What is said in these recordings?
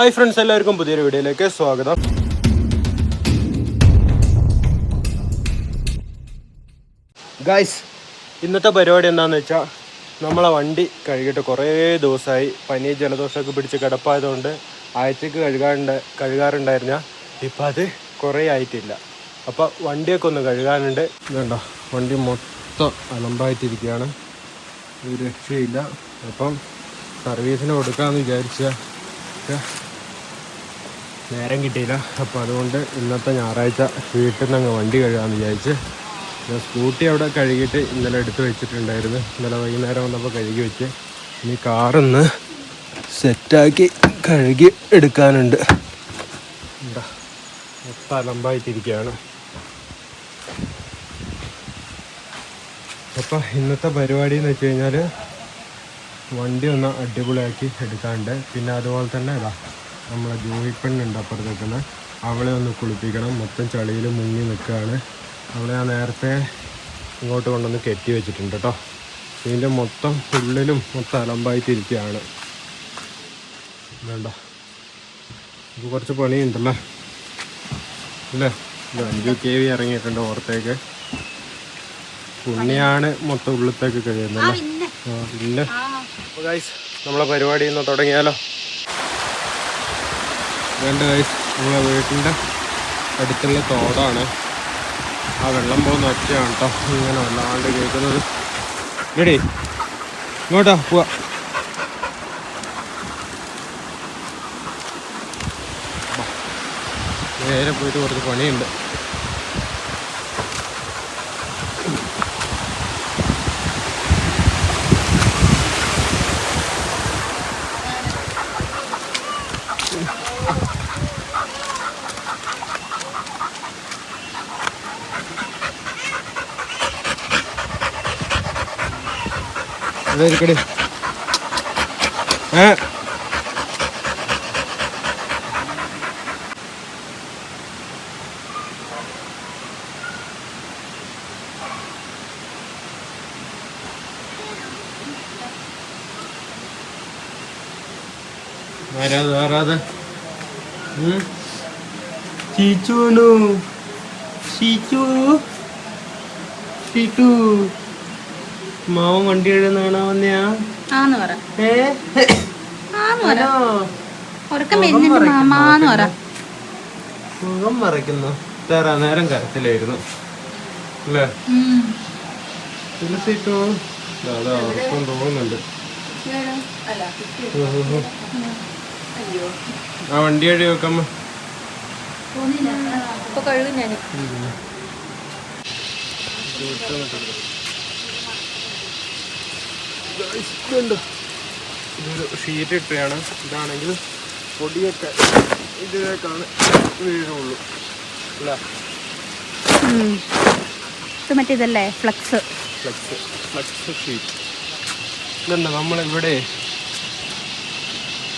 Hi friends എല്ലാവർക്കും പുതിയൊരു വീഡിയോയിലേക്ക് സ്വാഗതം. ഗായ്സ് ഇന്നത്തെ പരിപാടി എന്താണെന്ന് വെച്ചാൽ നമ്മളെ വണ്ടി കഴുകിയിട്ട് കുറേ ദിവസമായി പനി ജലദോഷമൊക്കെ പിടിച്ച് കിടപ്പായതുകൊണ്ട് ആഴ്ചക്ക് കഴുകാറുണ്ട് കഴുകാറുണ്ടായിരുന്ന. ഇപ്പം അത് കുറേ ആയിട്ടില്ല. അപ്പോൾ വണ്ടിയൊക്കെ ഒന്ന് കഴുകാനുണ്ട്. വേണ്ടോ വണ്ടി മൊത്തം അലമ്പായിട്ടിരിക്കുകയാണ്. ഒരു രക്ഷയില്ല. അപ്പം സർവീസിന് കൊടുക്കാമെന്ന് വിചാരിച്ച. നേരം കിട്ടിയില്ല. അപ്പോൾ അതുകൊണ്ട് ഇന്നത്തെ ഞായറാഴ്ച വീട്ടിൽ നിന്ന് അങ്ങ് വണ്ടി കഴുകാമെന്ന് വിചാരിച്ച് ഞാൻ സ്കൂട്ടി അവിടെ കഴുകിയിട്ട് ഇന്നലെ എടുത്ത് വെച്ചിട്ടുണ്ടായിരുന്നു. ഇന്നലെ വൈകുന്നേരം വന്നപ്പോൾ കഴുകി വെച്ച്. ഇനി കാറൊന്ന് സെറ്റാക്കി കഴുകി എടുക്കാനുണ്ട്. എന്താ? മൊത്തം അലമ്പായിട്ടിരിക്കുകയാണ്. അപ്പോൾ ഇന്നത്തെ പരിപാടി എന്ന് വെച്ച് കഴിഞ്ഞാൽ വണ്ടി ഒന്ന് അടിപൊളിയാക്കി എടുക്കാണ്ട്. പിന്നെ അതുപോലെ തന്നെ ഇതാ നമ്മളെ ജോയി പെണ്ണുണ്ട് അപ്പുറത്ത് നിൽക്കുന്നത് അവളെ ഒന്ന് കുളിപ്പിക്കണം. മൊത്തം ചളിയിൽ മുങ്ങി നിൽക്കുകയാണ്. അവളെ ഞാൻ നേരത്തെ ഇങ്ങോട്ട് കൊണ്ടുവന്ന് കെട്ടി വെച്ചിട്ടുണ്ട് കേട്ടോ. ഇതിന്റെ മൊത്തം ഉള്ളിലും മൊത്തം അലമ്പായിട്ടിരിക്കുകയാണ്. വേണ്ട. ഇത് കുറച്ച് പണിയുണ്ടല്ലേ? അല്ലേ? ഇത് അഞ്ചു കെ വി ഇറങ്ങിയിട്ടുണ്ട് ഓർത്തേക്ക് പുണ്യാണ് മൊത്തം ഉള്ളിലത്തേക്ക് കഴിയുന്നത് ആ പിന്നെ. അപ്പോൾ ഗൈസ് നമ്മളെ പരിപാടി ഇന്ന് തുടങ്ങിയാലോ? വേണ്ട ഗൈസ് നമ്മളെ വീട്ടിന്റെ അടുത്തുള്ള തോടാണ്. ആ വെള്ളം പോകുന്ന ഒറ്റയാണ് കേട്ടോ ഇങ്ങനെ വല്ലാണ്ട് കേൾക്കുന്നത്. റെഡി ഇങ്ങോട്ടാ പോവാ. നേരെ പോയിട്ട് കുറച്ച് പണിയുണ്ട്. അതായിരിക്കടി ഏ? ആരാത് ആരാത് ചീച്ചുണു ചീച്ചു ചീറ്റു മാവൻ വണ്ടി എഴുതുന്ന വന്നെയാ? ആന്ന് പറ. ഏ? ആന്ന് പറ. ഹലോ. ഉറക്കം വരുന്നുണ്ട് മാമാന്ന് പറ. മുഖം മറയ്ക്കുന്നു. തരാ നേരം കരത്തിലായിരുന്നു അല്ലേ. തുളസിട്ടോ അതാ ഉറക്കം തോന്നുന്നുണ്ട്. ആ വണ്ടി വഴി വെക്കമ്മ ഇപ്പൊ കഴുകും ഞാൻ ഇതുണ്ട്. ഇതൊരു ഷീറ്റ് ഇട്ടയാണ്. ഇതാണെങ്കിൽ പൊടിയൊക്കെ ഇതിലേക്കാണ് വീഴുള്ളൂ. അല്ല. ഇത് മറ്റേ ഫ്ലക്സ് ഫ്ലക്സ് ഫ്ലക്സ് ഷീറ്റ് ഇതല്ല നമ്മളിവിടെ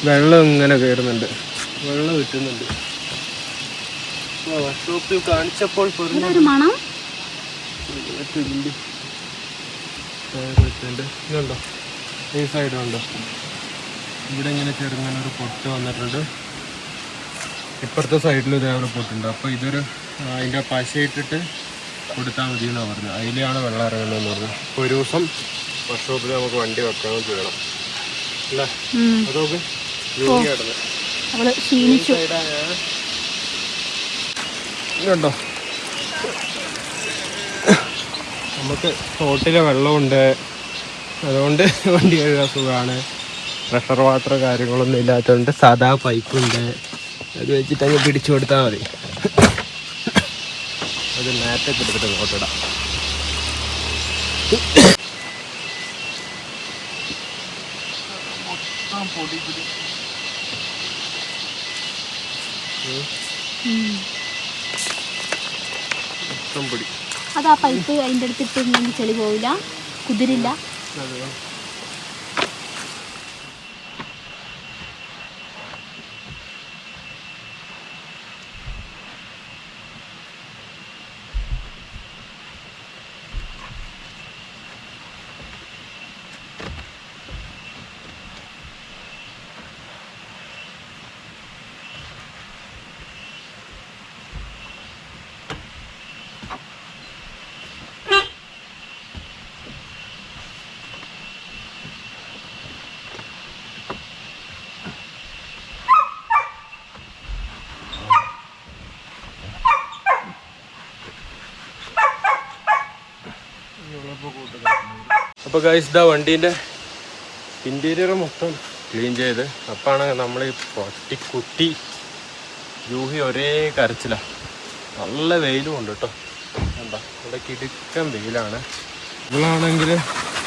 വെള്ളം ഇങ്ങനെ കയറുന്നുണ്ട്. വെള്ളം കിട്ടുന്നുണ്ട്. വർക്ക്ഷോപ്പിൽ കാണിച്ചപ്പോൾ പറഞ്ഞു മണം ഇതുണ്ടോ? ഈ സൈഡ് ഉണ്ടോ? ഇവിടെ ഇങ്ങനെ ചെറുങ്ങനെ ഒരു പൊട്ട് വന്നിട്ടുണ്ട്. ഇപ്പുറത്തെ സൈഡിൽ ഇതേപോലെ പൊട്ടുണ്ട്. അപ്പോൾ ഇതൊരു അതിന്റെ അതിന്റെ പശ ഇട്ടിട്ട് കൊടുത്താൽ മതി എന്നാണ് പറഞ്ഞത്. അതിലാണ് വെള്ളം ഇറങ്ങുന്നതെന്ന് പറഞ്ഞു അപ്പോൾ ഒരു ദിവസം വർക്ക്ഷോപ്പിൽ നമുക്ക് വണ്ടി വെക്കാൻ ചെയ്യണം. അല്ലേ. അതൊക്കെ അവൾ ഇതുണ്ടോ? നമുക്ക് തോട്ടിലെ വെള്ളമുണ്ട് അതുകൊണ്ട് വണ്ടി കഴുകാൻ സുഖമാണ് പ്രഷർ വാട്ടർ കാര്യങ്ങളൊന്നും ഇല്ലാത്തതുകൊണ്ട് സാധാ പൈപ്പുണ്ട് അത് വെച്ചിട്ട് അങ്ങ് പിടിച്ചു കൊടുത്താൽ മതി അത് നേരത്തെ എടുത്തിട്ട് നോട്ടിടാം ഉം. മൊത്തം പൊടി അത് ആ പൈപ്പ് അതിന്റെ അടുത്തിട്ട് ചെളി പോവില്ല. കുതിരില്ല. അപ്പോൾ ഗൈസ് ഇതാ വണ്ടീന്റെ ഇന്റീരിയർ മൊത്തം ക്ലീൻ ചെയ്ത്. അപ്പാണ് നമ്മൾ ഈ പൊട്ടിക്കുട്ടി ജൂഹി ഒരേ കരച്ചിലാണ് നല്ല വെയിലും ഉണ്ട് കേട്ടോ എന്താ ഇവിടെ കിടുക്കൻ വെയിലാണ്. ഇവളാണെങ്കിൽ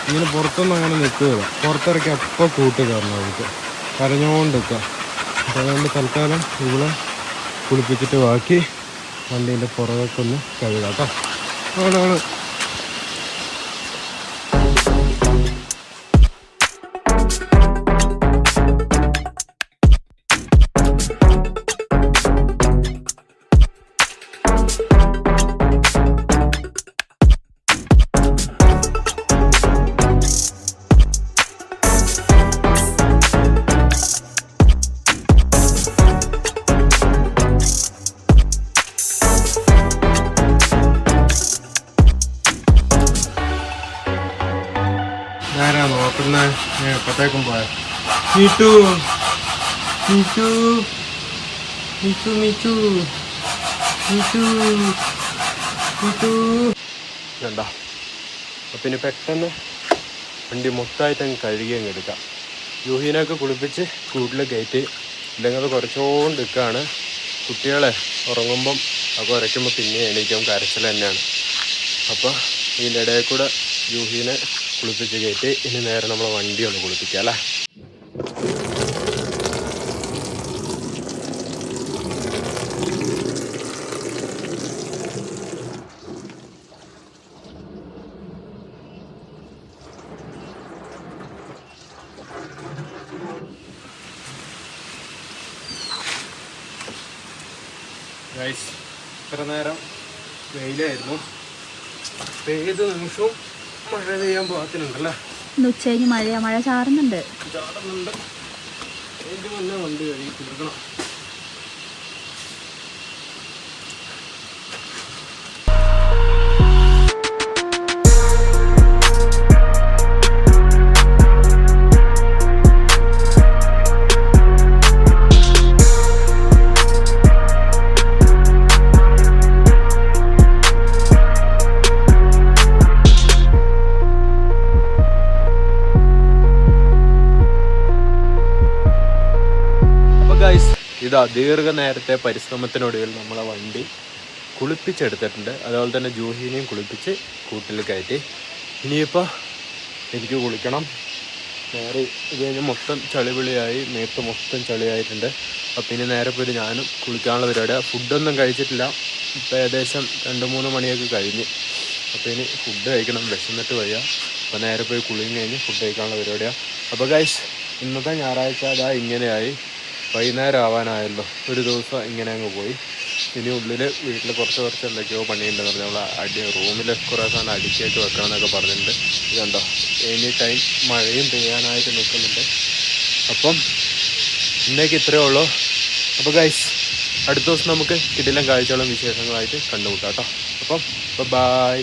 ഇങ്ങനെ പുറത്തൊന്നും അങ്ങനെ നിൽക്കുക പുറത്തിറക്കി അപ്പം കൂട്ട് കയറണം അവൾക്ക് കരഞ്ഞോണ്ട് നിൽക്കുക അപ്പോൾ അതുകൊണ്ട് തൽക്കാലം ഇവളെ കുളിപ്പിച്ചിട്ട് ബാക്കി വണ്ടീന്റെ പുറകൊക്കെ ഒന്ന് കഴുകാം കേട്ടോ നോക്കുന്നത് ഞാൻ എപ്പോഴത്തേക്കും പോയാ. മീറ്റു മീറ്റു മീറ്റു മീറ്റു മീറ്റു മീറ്റു അപ്പം ഇനി പെട്ടെന്ന് വണ്ടി മൊത്തമായിട്ട് അങ്ങ് കഴുകി അങ്ങ് എടുക്കാം. യൂഹീനൊക്കെ കുളിപ്പിച്ച് കൂട്ടിൽ കയറ്റി ഇല്ലെങ്കിൽ അത് കുറച്ചുകൊണ്ട് നിൽക്കുകയാണ്. കുട്ടികളെ ഉറങ്ങുമ്പം അത് ഉരയ്ക്കുമ്പോൾ പിന്നെ എണീക്കും. കരച്ചിൽ തന്നെയാണ്. അപ്പോൾ ഇതിന്റെ ഇടയിൽ കൂടെ ജൂഹീനെ കുളിപ്പിച്ച് കയറ്റി. ഇനി നേരെ നമ്മളെ വണ്ടി ഒന്ന് കുളിപ്പിക്കുക അല്ലേ? ഇത്ര നേരം വെയിലായിരുന്നു. ഏത് നിമിഷവും മഴ പെയ്യാൻ പാകത്തിനുണ്ടല്ലേ ഇന്ന് ഉച്ച കഴിഞ്ഞ് മഴ ചാറുന്നുണ്ട്. മുന്നേ വണ്ടി കഴുകി തീർക്കണം ഇതാ ദീർഘനേരത്തെ പരിശ്രമത്തിനൊടുവിൽ നമ്മളെ വണ്ടി കുളിപ്പിച്ചെടുത്തിട്ടുണ്ട്. അതുപോലെ തന്നെ ജൂഹീനെയും കുളിപ്പിച്ച് കൂട്ടിൽ കയറ്റി. ഇനിയിപ്പോൾ എനിക്ക് കുളിക്കണം. നേരെ ഇത് കഴിഞ്ഞ് മൊത്തം ചളിവിളിയായി മേത്ത് മൊത്തം ചളിയായിട്ടുണ്ട്. അപ്പം ഇനി നേരെ പോയിട്ട് ഞാനും കുളിക്കാനുള്ള പരിപാടിയാണ് ഫുഡൊന്നും കഴിച്ചിട്ടില്ല. ഇപ്പം ഏകദേശം രണ്ട് മൂന്ന് മണിയൊക്കെ കഴിഞ്ഞ്. അപ്പോൾ ഇനി ഫുഡ് കഴിക്കണം. വിശന്നിട്ട് വയ്യ. അപ്പോൾ നേരെ പോയി കുളിയും കഴിഞ്ഞ് ഫുഡ് കഴിക്കാനുള്ള പരിപാടിയാണ് അപ്പോൾ ഗൈസ് ഇന്നത്തെ ഞായറാഴ്ച അതാ ഇങ്ങനെയായി. വൈകുന്നേരം ആവാനായല്ലോ ഒരു ദിവസം ഇങ്ങനെ അങ്ങ് പോയി. ഇനി ഉള്ളിൽ വീട്ടിൽ കുറച്ച് കുറച്ച് എന്തൊക്കെയോ പണിയുണ്ടെന്ന് പറഞ്ഞു നമ്മൾ അടി റൂമിൽ കുറേ സാധനം അടിച്ചേക്ക് വെക്കണം എന്നൊക്കെ പറഞ്ഞിട്ടുണ്ട് ഇതുണ്ടോ എനി ടൈം മഴയും പെയ്യാനായിട്ട് നിൽക്കുന്നുണ്ട്. അപ്പം ഇന്നേക്ക് ഇത്രയേ ഉള്ളൂ. അപ്പോൾ ഗൈസ് അടുത്ത ദിവസം നമുക്ക് കിടിലം കാഴ്ചകളും വിശേഷങ്ങളായിട്ട് കണ്ടുമുട്ടാം കേട്ടോ. അപ്പം ബൈ